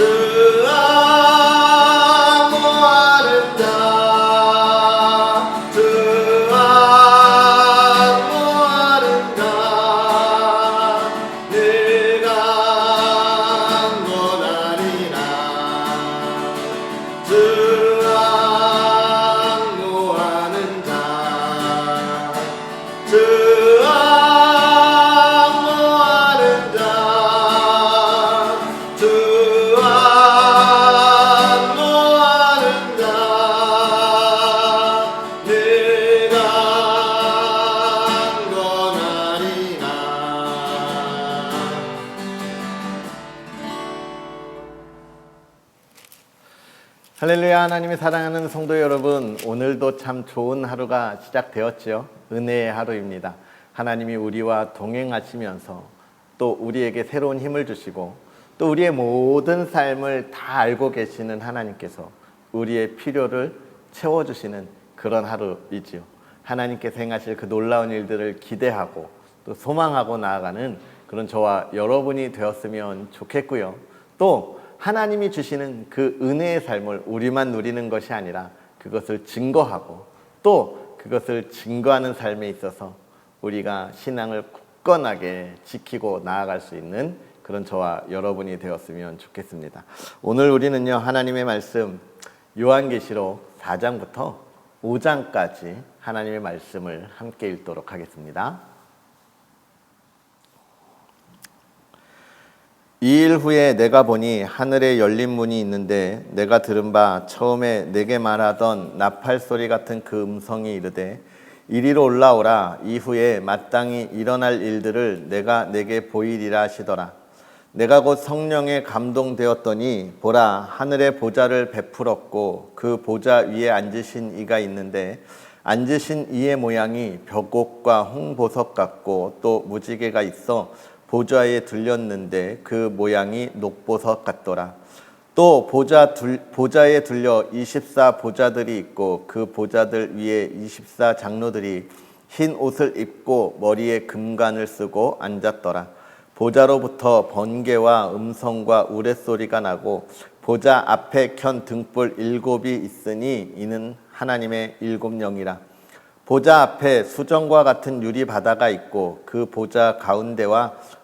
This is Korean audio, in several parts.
to us. 할렐루야 하나님의 사랑하는 성도 여러분 오늘도 참 좋은 하루가 시작되었지요. 은혜의 하루입니다. 하나님이 우리와 동행하시면서 또 우리에게 새로운 힘을 주시고 또 우리의 모든 삶을 다 알고 계시는 하나님께서 우리의 필요를 채워주시는 그런 하루이지요. 하나님께서 행하실 그 놀라운 일들을 기대하고 또 소망하고 나아가는 그런 저와 여러분이 되었으면 좋겠고요. 또 하나님이 주시는 그 은혜의 삶을 우리만 누리는 것이 아니라 그것을 증거하고 또 그것을 증거하는 삶에 있어서 우리가 신앙을 굳건하게 지키고 나아갈 수 있는 그런 저와 여러분이 되었으면 좋겠습니다. 오늘 우리는요 하나님의 말씀 요한계시록 4장부터 5장까지 하나님의 말씀을 함께 읽도록 하겠습니다. 이 일 후에 내가 보니 하늘에 열린 문이 있는데 내가 들은 바 처음에 내게 말하던 나팔 소리 같은 그 음성이 이르되 이리로 올라오라. 이후에 마땅히 일어날 일들을 내가 내게 보이리라 하시더라. 내가 곧 성령에 감동되었더니 보라 하늘의 보좌를 베풀었고 그 보좌 위에 앉으신 이가 있는데 앉으신 이의 모양이 벽옥과 홍보석 같고 또 무지개가 있어 보좌에 들렸는데 그 모양이 녹보석 같더라. 또 보좌 둘, 보좌에 들려 24 보좌들이 있고 그 보좌들 위에 24 장로들이 흰 옷을 입고 머리에 금관을 쓰고 앉았더라. 보좌로부터 번개와 음성과 우레소리가 나고 보좌 앞에 켠 등불 일곱이 있으니 이는 하나님의 일곱 영이라. 보좌 앞에 수정과 같은 유리 바다가 있고 그 보좌 가운데와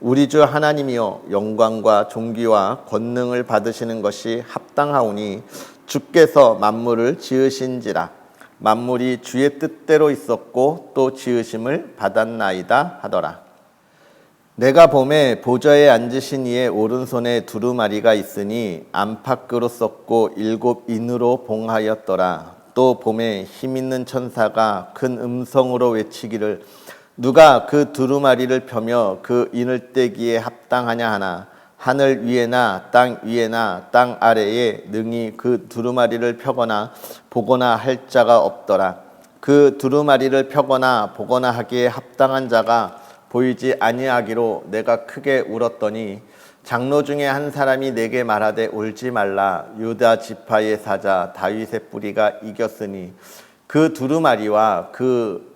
우리 주 하나님이여 영광과 존귀와 권능을 받으시는 것이 합당하오니 주께서 만물을 지으신지라. 만물이 주의 뜻대로 있었고 또 지으심을 받았나이다 하더라. 내가 봄에 보좌에 앉으신 이의 오른손에 두루마리가 있으니 안팎으로 썼고 일곱 인으로 봉하였더라. 또 봄에 힘 있는 천사가 큰 음성으로 외치기를 누가 그 두루마리를 펴며 그 인을 떼기에 합당하냐 하나 하늘 위에나 땅 위에나 땅 아래에 능히 그 두루마리를 펴거나 보거나 할 자가 없더라. 그 두루마리를 펴거나 보거나 하기에 합당한 자가 보이지 아니하기로 내가 크게 울었더니 장로 중에 한 사람이 내게 말하되 울지 말라. 유다 지파의 사자 다윗의 뿌리가 이겼으니 그 두루마리와 그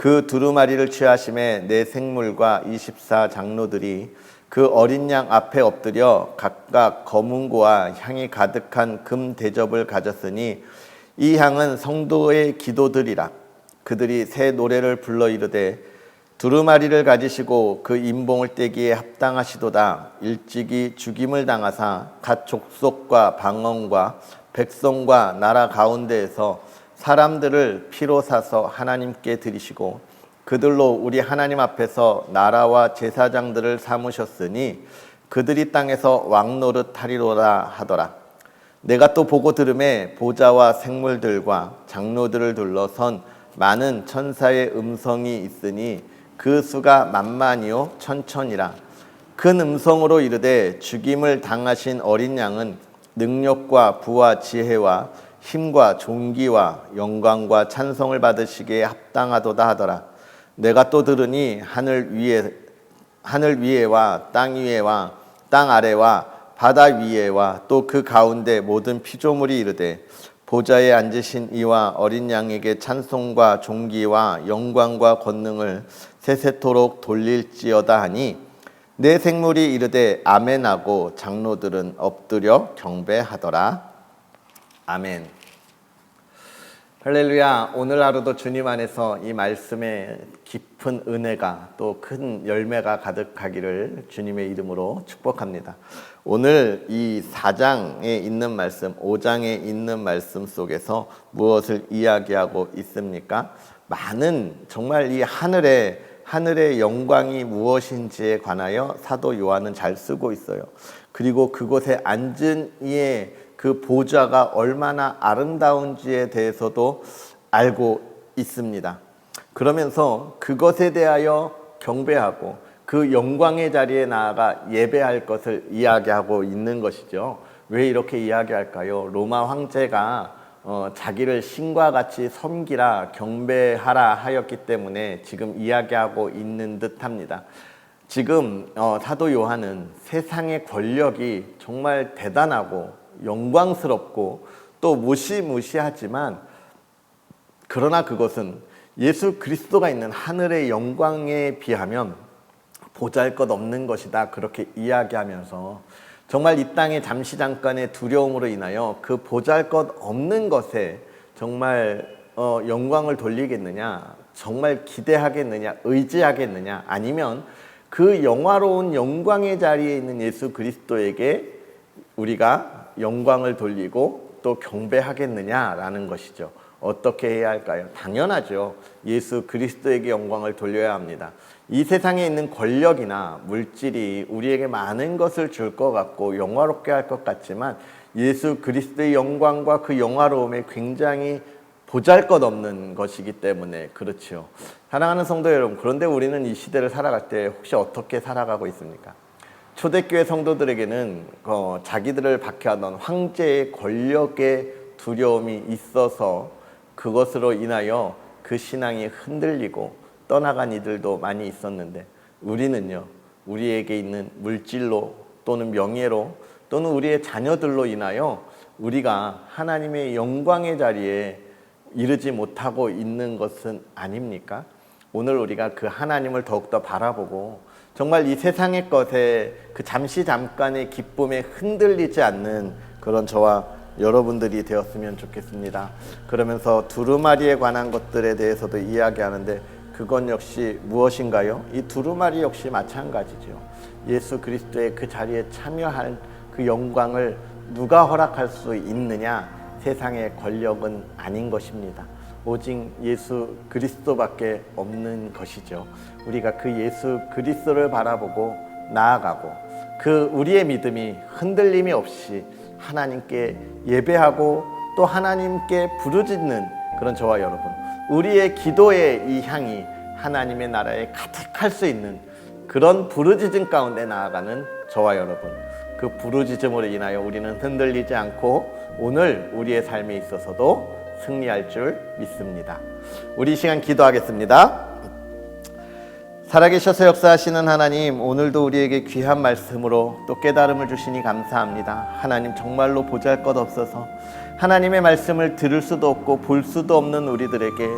그 두루마리를 취하심에 내 생물과 24 장로들이 그 어린 양 앞에 엎드려 각각 검은고와 향이 가득한 금 대접을 가졌으니 이 향은 성도의 기도들이라. 그들이 새 노래를 불러 이르되 두루마리를 가지시고 그 인봉을 떼기에 합당하시도다. 일찍이 죽임을 당하사 각 족속과 방언과 백성과 나라 가운데에서 사람들을 피로 사서 하나님께 드리시고 그들로 우리 하나님 앞에서 나라와 제사장들을 삼으셨으니 그들이 땅에서 왕노릇 하리로라 하더라. 내가 또 보고 들음에 보좌와 생물들과 장로들을 둘러선 많은 천사의 음성이 있으니 그 수가 만만이요 천천이라 큰 음성으로 이르되 죽임을 당하신 어린 양은 능력과 부와 지혜와 힘과 존귀와 영광과 찬송을 받으시기에 합당하도다 하더라. 내가 또 들으니 하늘 위에 하늘 위에와 땅 위에와 땅 아래와 바다 위에와 또 그 가운데 모든 피조물이 이르되 보좌에 앉으신 이와 어린 양에게 찬송과 존귀와 영광과 권능을 세세토록 돌릴지어다 하니 내 생물이 이르되 아멘하고 장로들은 엎드려 경배하더라 아멘. 할렐루야. 오늘 하루도 주님 안에서 이 말씀에 깊은 은혜가 또 큰 열매가 가득하기를 주님의 이름으로 축복합니다. 오늘 이 4장에 있는 말씀, 5장에 있는 말씀 속에서 무엇을 이야기하고 있습니까? 많은 정말 이 하늘의 하늘의 영광이 무엇인지에 관하여 사도 요한은 잘 쓰고 있어요. 그리고 그곳에 앉은 이의 그 보좌가 얼마나 아름다운지에 대해서도 알고 있습니다. 그러면서 그것에 대하여 경배하고 그 영광의 자리에 나아가 예배할 것을 이야기하고 있는 것이죠. 왜 이렇게 이야기할까요? 로마 황제가 어, 자기를 신과 같이 섬기라 경배하라 하였기 때문에 지금 이야기하고 있는 듯합니다. 지금 어, 사도 요한은 세상의 권력이 정말 대단하고 영광스럽고 또 무시무시하지만 그러나 그것은 예수 그리스도가 있는 하늘의 영광에 비하면 보잘 것 없는 것이다. 그렇게 이야기하면서 정말 이 땅에 잠시 잠깐의 두려움으로 인하여 그 보잘 것 없는 것에 정말 어, 영광을 돌리겠느냐 정말 기대하겠느냐 의지하겠느냐 아니면 그 영화로운 영광의 자리에 있는 예수 그리스도에게 우리가 영광을 돌리고 또 경배하겠느냐라는 것이죠. 어떻게 해야 할까요? 당연하죠. 예수 그리스도에게 영광을 돌려야 합니다. 이 세상에 있는 권력이나 물질이 우리에게 많은 것을 줄 것 같고 영화롭게 할 것 같지만 예수 그리스도의 영광과 그 영화로움에 굉장히 보잘 것 없는 것이기 때문에 그렇지요. 사랑하는 성도 여러분, 그런데 우리는 이 시대를 살아갈 때 혹시 어떻게 살아가고 있습니까? 초대교회 성도들에게는 어, 자기들을 박해하던 황제의 권력의 두려움이 있어서 그것으로 인하여 그 신앙이 흔들리고 떠나간 이들도 많이 있었는데 우리는요 우리에게 있는 물질로 또는 명예로 또는 우리의 자녀들로 인하여 우리가 하나님의 영광의 자리에 이르지 못하고 있는 것은 아닙니까? 오늘 우리가 그 하나님을 더욱더 바라보고 정말 이 세상의 것에 그 잠시 잠깐의 기쁨에 흔들리지 않는 그런 저와 여러분들이 되었으면 좋겠습니다. 그러면서 두루마리에 관한 것들에 대해서도 이야기하는데 그건 역시 무엇인가요? 이 두루마리 역시 마찬가지죠. 예수 그리스도의 그 자리에 참여할 그 영광을 누가 허락할 수 있느냐? 세상의 권력은 아닌 것입니다. 오직 예수 그리스도밖에 없는 것이죠. 우리가 그 예수 그리스도를 바라보고 나아가고 그 우리의 믿음이 흔들림이 없이 하나님께 예배하고 또 하나님께 부르짖는 그런 저와 여러분 우리의 기도의 이 향이 하나님의 나라에 가득할 수 있는 그런 부르짖음 가운데 나아가는 저와 여러분 그 부르짖음으로 인하여 우리는 흔들리지 않고 오늘 우리의 삶에 있어서도 승리할 줄 믿습니다. 우리 이 시간 기도하겠습니다. 살아계셔서 역사하시는 하나님, 오늘도 우리에게 귀한 말씀으로 또 깨달음을 주시니 감사합니다. 하나님, 정말로 보잘 것 없어서 하나님의 말씀을 들을 수도 없고 볼 수도 없는 우리들에게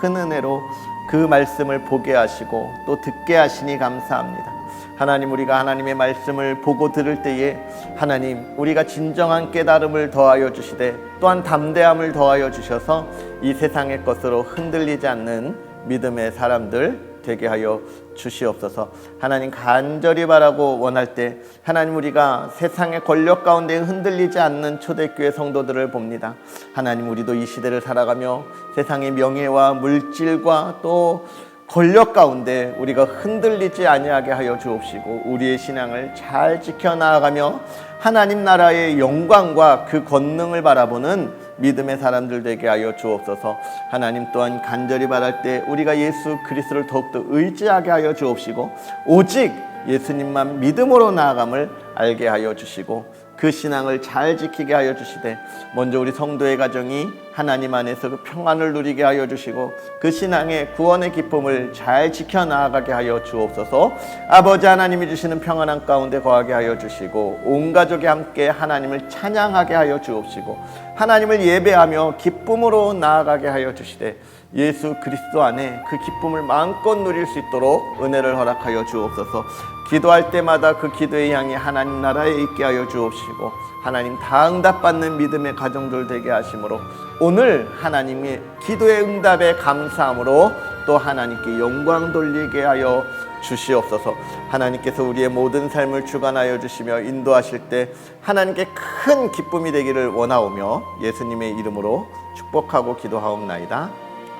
큰 은혜로 그 말씀을 보게 하시고 또 듣게 하시니 감사합니다. 하나님 우리가 하나님의 말씀을 보고 들을 때에 하나님 우리가 진정한 깨달음을 더하여 주시되 또한 담대함을 더하여 주셔서 이 세상의 것으로 흔들리지 않는 믿음의 사람들 되게 하여 주시옵소서. 하나님 간절히 바라고 원할 때 하나님 우리가 세상의 권력 가운데 흔들리지 않는 초대교회 성도들을 봅니다. 하나님 우리도 이 시대를 살아가며 세상의 명예와 물질과 또 권력 가운데 우리가 흔들리지 아니하게 하여 주옵시고 우리의 신앙을 잘 지켜 나아가며 하나님 나라의 영광과 그 권능을 바라보는 믿음의 사람들 되게 하여 주옵소서. 하나님 또한 간절히 바랄 때 우리가 예수 그리스도를 더욱더 의지하게 하여 주옵시고 오직 예수님만 믿음으로 나아감을 알게 하여 주시고 그 신앙을 잘 지키게 하여 주시되 먼저 우리 성도의 가정이 하나님 안에서 그 평안을 누리게 하여 주시고 그 신앙의 구원의 기쁨을 잘 지켜 나아가게 하여 주옵소서 아버지 하나님이 주시는 평안한 가운데 거하게 하여 주시고 온 가족이 함께 하나님을 찬양하게 하여 주옵시고 하나님을 예배하며 기쁨으로 나아가게 하여 주시되 예수 그리스도 안에 그 기쁨을 마음껏 누릴 수 있도록 은혜를 허락하여 주옵소서. 기도할 때마다 그 기도의 향이 하나님 나라에 있게 하여 주옵시고 하나님 다 응답받는 믿음의 가정들 되게 하심으로 오늘 하나님의 기도의 응답에 감사함으로 또 하나님께 영광 돌리게 하여 주시옵소서. 하나님께서 우리의 모든 삶을 주관하여 주시며 인도하실 때 하나님께 큰 기쁨이 되기를 원하오며 예수님의 이름으로 축복하고 기도하옵나이다.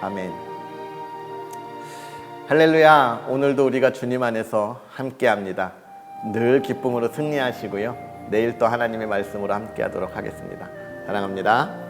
아멘. 할렐루야. 오늘도 우리가 주님 안에서 함께 합니다. 늘 기쁨으로 승리하시고요. 내일 또 하나님의 말씀으로 함께 하도록 하겠습니다. 사랑합니다.